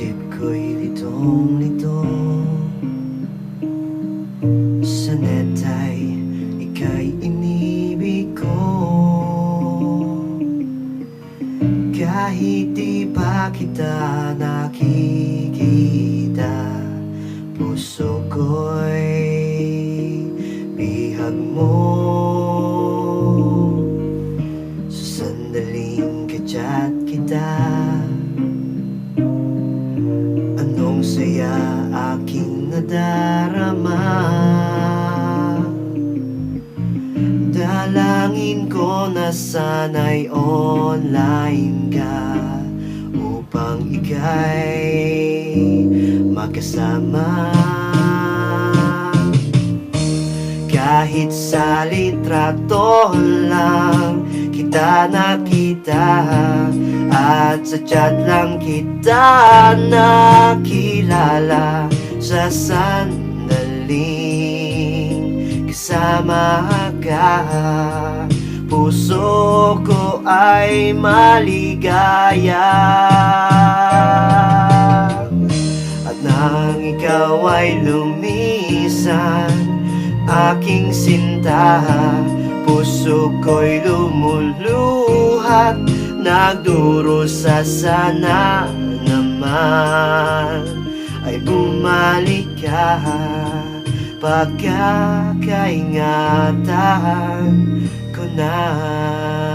Isip ko'y litong-lito Sa netay, ika'y inibig ko. Kahit di pa kita nakikita Puso ko'y Dalangin ko na sana'y online ka Upang ika'y makasama. Kahit sa litrato lang kita nakita At sa chat lang kita nakilala. Sa sandaling kasama ka Puso ko ay maligaya. At nang ikaw ay lumisan Aking sinta Puso ko'y lumuluhat Nagdurusa sana naman. Ay bumalik ka Pagkakaingatan na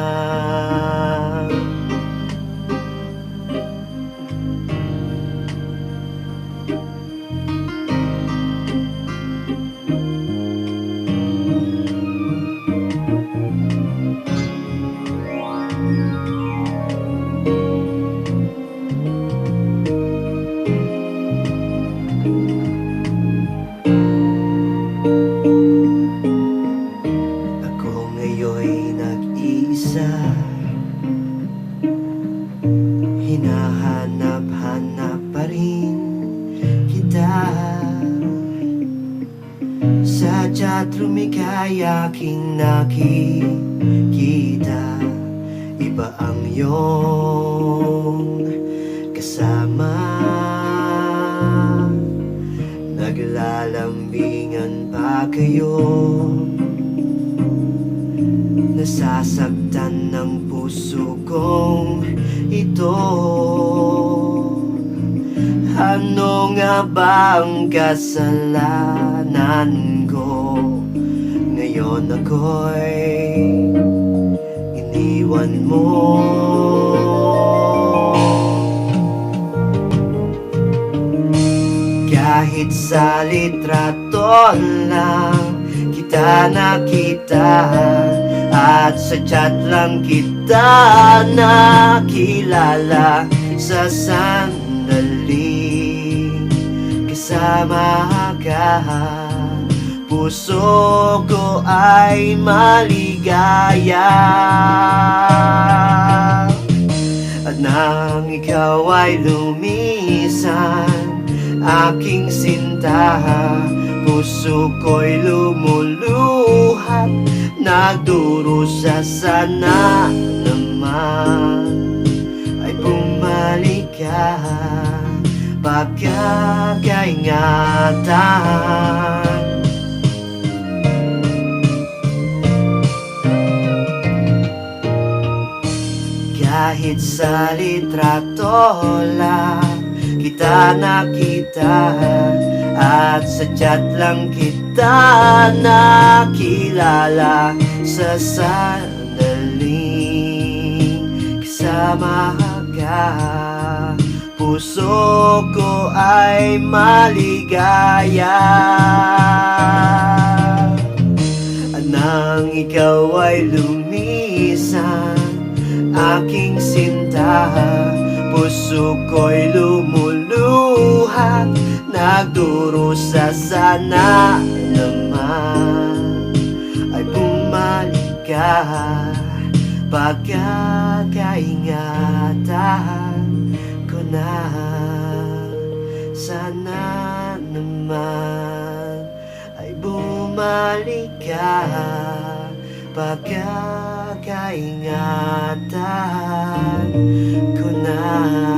Chatroom ika'y aking nakikita. Iba ang iyong kasama. Naglalambingan pa kayo. Nasasaktan ng puso kong ito. Ano nga ba ang kasalanan? Ngayon ako'y iniwan mo. Kahit sa litrato lang kita nakita At sa chat lang kita nakilala Sa sandaling kasama ka Puso ko ay maligaya. At nang ikaw ay lumisan Aking sinta Puso ko'y lumuluhat Nagdurusa sana naman. Ay bumalik ka Pagkakaingatan Kahit sa litrato lang kita nakita At sa chat lang kita nakilala Sa sandaling kasama ka Puso ko ay maligaya. At nang ikaw ay lumisan aking sinta Puso ko'y lumuluhat Nagdurusa sana naman. Ay bumalik ka Pagkakaingatan ko na. Sana naman Ay bumalik ka Pagkakaingatan ko na